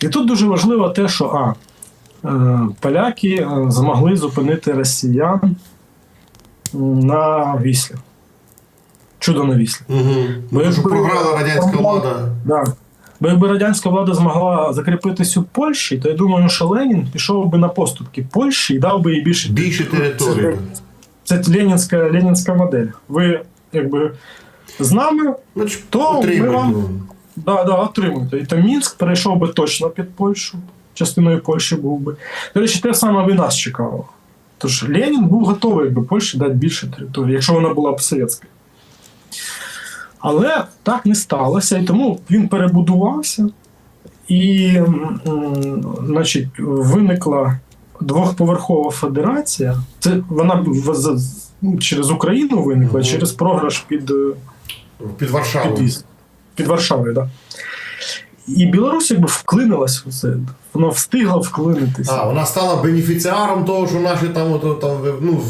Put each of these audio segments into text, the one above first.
І тут дуже важливо те, що а, е, поляки е, змогли зупинити росіян на Віслі. Чудо на Віслі. Угу. Бо якби- програла радянська влада. Да. Бо якби радянська влада змогла закріпитись у Польщі, то я думаю, що Ленін пішов би на поступки Польщі і дав би їй більше. Більше території. Це ленінська, ленінська модель. Ви якби з нами Значить, То ми вам- Да, да, отримуйте. І то Мінськ перейшов би точно під Польщу, частиною Польщі був би. До речі, те саме б і нас чекало. Тож Ленін був готовий якби Польщі дати більше території, якщо вона була б совєтська. Але так не сталося, і тому він перебудувався, і значить, виникла двохповерхова федерація. Це вона ну, через Україну виникла, через програш під. е, Під Варшавою. під, під Варшавою. Да. І Білорусь якби вклинилась в це. Вона встигла вклинитися. А, вона стала бенефіціаром того, що наші там, от, там ну,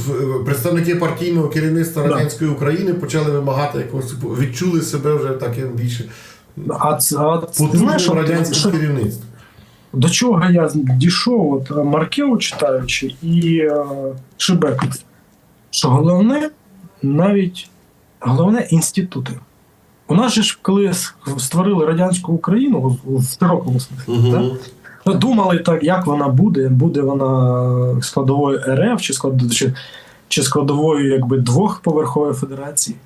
представники партійного керівництва Да. радянської України почали вимагати якогось відчули себе вже таким більше А, а знаєш, що, керівництвом. до чого я дійшов, от е, Маркеву читаючи, і е, Шибек, що головне навіть головне інститути. У нас же ж, коли створили радянську Україну в- широкому смислі, так? Ну, думали так, як вона буде, буде вона складовою РФ чи, склад... чи, чи складовою якби двохповерхової федерації.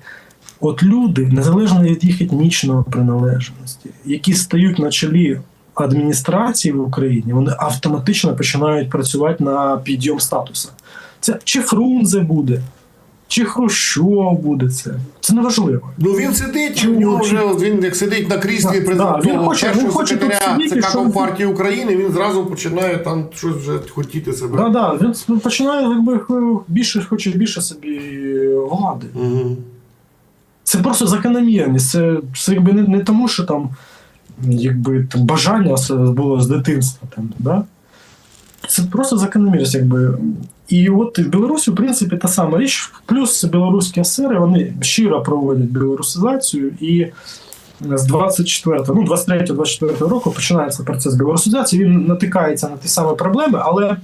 От люди, незалежно від їх етнічної приналежності, які стають на чолі адміністрації в Україні, вони автоматично починають працювати на підйом статусу. Це чи Фрунзе буде, чи Хрущов буде це. Це неважливо. Ну він сидить, у нього вже він як сидить на кріслі президента він хоче- він хоче тут сидіти, ЦК щоб- Компартії України, він зразу починає там щось вже хотіти себе. Да, да, він починає якби більше, хоче більше собі влади. Угу. Це просто закономірність. Це, це якби не, не тому, що там якби там бажання було з дитинства. Там, да? Це просто закономірність, якби. І от в Білорусі, в принципі, та сама річ. Плюс білоруські есери вони щиро проводять білорусизацію, і з 24, ну 23-24 року починається процес білорусизації. Він натикається на ті самі проблеми, але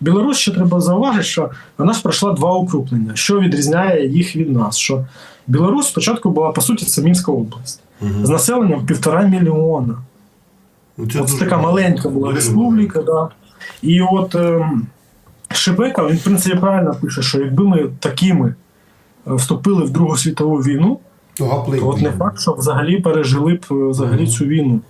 Білорусь ще треба зауважити, що вона ж пройшла два укрупнення, що відрізняє їх від нас. Що Білорусь спочатку була по суті це Мінська область з населенням півтора мільйона. Ну, це От дуже така маленька була Дуже республіка, да. І от ем, Шебека, він в принципі правильно пише, що якби ми такими е, вступили в Другу світову війну, багато. то от не факт, що взагалі пережили б е, взагалі цю війну.